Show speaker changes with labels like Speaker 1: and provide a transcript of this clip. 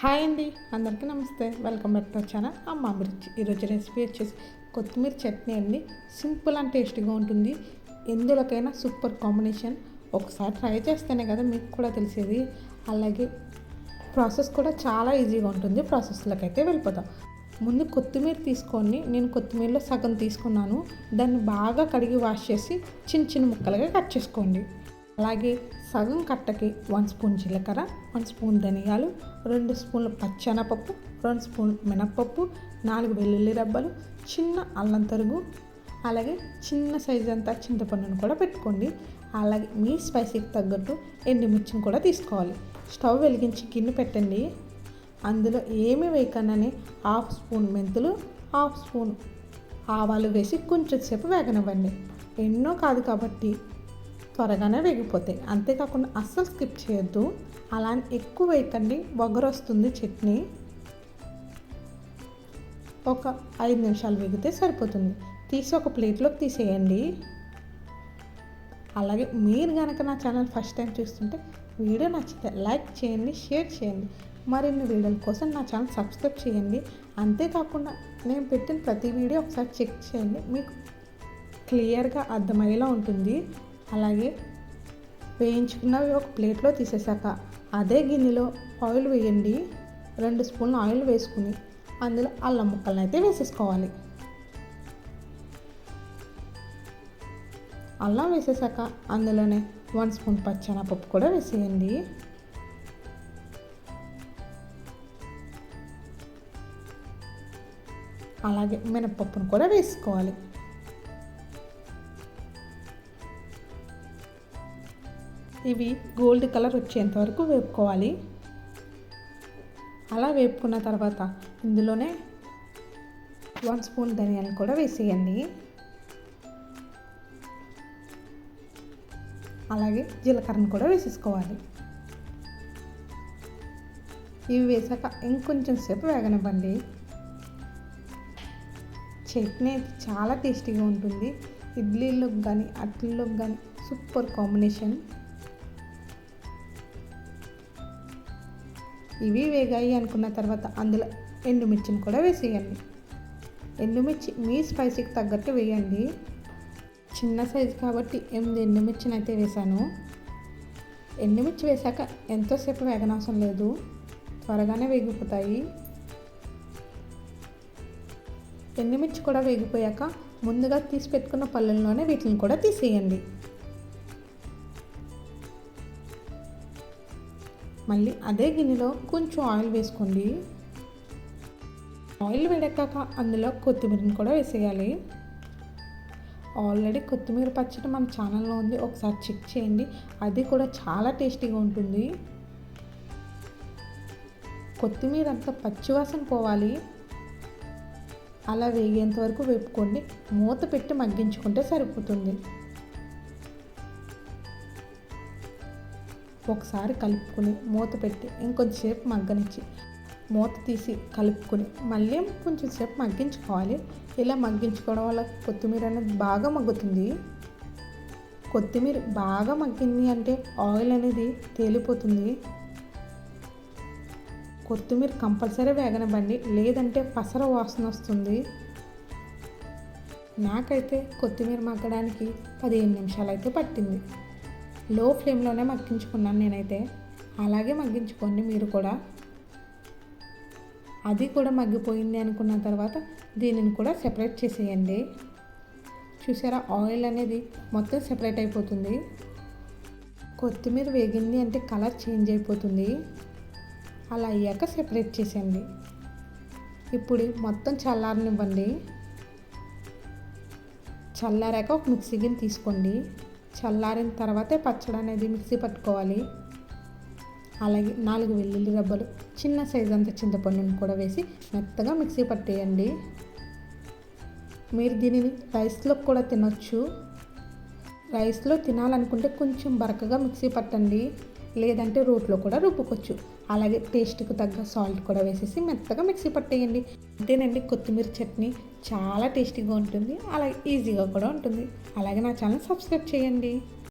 Speaker 1: Hi అండి అందరికీ నమస్తే. Welcome back to channel. అమ్మ అభిరుచి ఈరోజు రెసిపీ వచ్చేసి కొత్తిమీర చట్నీ అండి. సింపుల్ అండ్ టేస్టీగా ఉంటుంది. ఎందులోకైనా సూపర్ కాంబినేషన్. ఒకసారి ట్రై చేస్తేనే కదా మీకు కూడా తెలిసేది. అలాగే ప్రాసెస్ కూడా చాలా ఈజీగా ఉంటుంది. ప్రాసెస్లోకి అయితే వెళ్ళిపోతాం ముందు కొత్తిమీర తీసుకొని నేను కొత్తిమీరలో సగం తీసుకున్నాను. దాన్ని బాగా కడిగి వాష్ చేసి చిన్న చిన్న ముక్కలుగా కట్ చేసుకోండి. అలాగే సగం కట్టకి వన్ స్పూన్ జీలకర్ర వన్ స్పూన్ ధనియాలు రెండు స్పూన్లు పచ్చెనపప్పు రెండు స్పూన్ మినప్పప్పు నాలుగు వెల్లుల్లి రబ్బలు చిన్న అల్లం తరుగు అలాగే చిన్న సైజు అంతా చింతపండును కూడా పెట్టుకోండి. అలాగే మీ స్పైసీకి తగ్గట్టు ఎండుమిర్చిని కూడా తీసుకోవాలి. స్టవ్ వెలిగించి గిన్నె పెట్టండి. అందులో ఏమి వేయకుండానే హాఫ్ స్పూన్ మెంతులు హాఫ్ స్పూన్ ఆవాలు వేసి కొంచెం సేపు వేగనివ్వండి. ఎన్నో కాదు కాబట్టి త్వరగానే వేగిపోతాయి. అంతేకాకుండా అస్సలు స్కిప్ చేయొద్దు. అలా అని ఎక్కువ వేయకండి బొగ్గర వస్తుంది చట్నీ. ఒక ఐదు నిమిషాలు వేగితే సరిపోతుంది. తీసి ఒక ప్లేట్లోకి తీసేయండి. అలాగే మీరు కనుక నా ఛానల్ ఫస్ట్ టైం చూస్తుంటే వీడియో నచ్చితే లైక్ చేయండి షేర్ చేయండి. మరిన్ని వీడియోల కోసం నా ఛానల్ సబ్స్క్రైబ్ చేయండి. అంతేకాకుండా నేను పెట్టిన ప్రతి వీడియో ఒకసారి చెక్ చేయండి. మీకు క్లియర్గా అర్థమయ్యేలా ఉంటుంది. అలాగే వేయించుకున్నవి ఒక ప్లేట్లో తీసేసాక అదే గిన్నెలో ఆయిల్ వేయండి. రెండు స్పూన్ ఆయిల్ వేసుకుని అందులో అల్లం ముక్కలను అయితే వేసేసుకోవాలి. అల్లం వేసేసాక అందులోనే వన్ స్పూన్ పచ్చనపప్పు కూడా వేసేయండి. అలాగే మినపప్పును కూడా వేసుకోవాలి. ఇవి గోల్డ్ కలర్ వచ్చేంత వరకు వేపుకోవాలి. అలా వేపుకున్న తర్వాత ఇందులోనే వన్ స్పూన్ ధనియాలు కూడా వేసేయండి. అలాగే జీలకర్రను కూడా వేసేసుకోవాలి. ఇవి వేసాక ఇంకొంచెం సేపు వేగనివ్వండి. చట్నీ అయితే చాలా టేస్టీగా ఉంటుంది. ఇడ్లీలోకి కానీ అట్లలోకి కానీ సూపర్ కాంబినేషన్. ఇవి వేగాయి అనుకున్న తర్వాత అందులో ఎండుమిర్చిని కూడా వేసేయండి. ఎండుమిర్చి మీ స్పైసీకి తగ్గట్టు వేయండి. చిన్న సైజు కాబట్టి ఎనిమిది ఎండుమిర్చిని అయితే వేసాను ఎండుమిర్చి వేసాక ఎంతోసేపు వేగనవసరం లేదు. త్వరగానే వేగిపోతాయి. ఎండుమిర్చి కూడా వేగిపోయాక ముందుగా తీసి పెట్టుకున్న పళ్ళల్లోనే వీటిని కూడా తీసేయండి. మళ్ళీ అదే గిన్నెలో కొంచెం ఆయిల్ వేసుకోండి. ఆయిల్ వేడెక్కాక అందులో కొత్తిమీరని కూడా వేసేయాలి. ఆల్రెడీ కొత్తిమీర పచ్చడి మన ఛానల్లో ఉంది. ఒకసారి చెక్ చేయండి. అది కూడా చాలా టేస్టీగా ఉంటుంది. కొత్తిమీర అంతా పచ్చివాసన పోవాలి. అలా వేగేంత వరకు వేపుకోండి. మూత పెట్టి మగ్గించుకుంటే సరిపోతుంది. ఒకసారి కలుపుకొని మూత పెట్టి ఇంకొంచెంసేపు మగ్గనిచ్చి మూత తీసి కలుపుకొని మళ్ళీ కొంచెం సేపు మగ్గించుకోవాలి. ఇలా మగ్గించుకోవడం వల్ల కొత్తిమీర అనేది బాగా మగ్గుతుంది. కొత్తిమీర బాగా మగ్గింది అంటే ఆయిల్ అనేది తేలిపోతుంది. కొత్తిమీర కంపల్సరీ వేగనబండి లేదంటే పసర వాసన వస్తుంది. నాకైతే కొత్తిమీర మగ్గడానికి పదిహేను నిమిషాలు అయితే పట్టింది. లో ఫ్లేమ్లోనే మగ్గించుకున్నాను నేనైతే. అలాగే మగ్గించుకోండి మీరు కూడా. అది కూడా మగ్గిపోయింది అనుకున్న తర్వాత దీనిని కూడా సెపరేట్ చేసేయండి. చూసారా? ఆయిల్ అనేది మొత్తం సెపరేట్ అయిపోతుంది. కొత్తిమీర వేగింది అంటే కలర్ చేంజ్ అయిపోతుంది. అలా అయ్యాక సెపరేట్ చేసేయండి. ఇప్పుడు మొత్తం చల్లారనివ్వండి. చల్లారాక ఒక మిక్సీ గిన్నె తీసుకోండి. చల్లారిన తర్వాతే పచ్చడి అనేది మిక్సీ పట్టుకోవాలి. అలాగే నాలుగు వెల్లుల్లి రబ్బలు చిన్న సైజు అంత చింతపండుని కూడా వేసి మెత్తగా మిక్సీ పట్టేయండి. మీరు దీనిని రైస్లో కూడా తినొచ్చు. రైస్లో తినాలనుకుంటే కొంచెం బరకగా మిక్సీ పట్టండి. లేదంటే రోట్లో కూడా రుబ్బుకోవచ్చు. అలాగే టేస్ట్కి తగ్గ సాల్ట్ కూడా వేసేసి మెత్తగా మిక్సీ పట్టేయండి. అంతేనండి కొత్తిమీర చట్నీ చాలా టేస్టీగా ఉంటుంది. అలాగే ఈజీగా కూడా ఉంటుంది. అలాగే నా ఛానల్ సబ్స్క్రైబ్ చేయండి.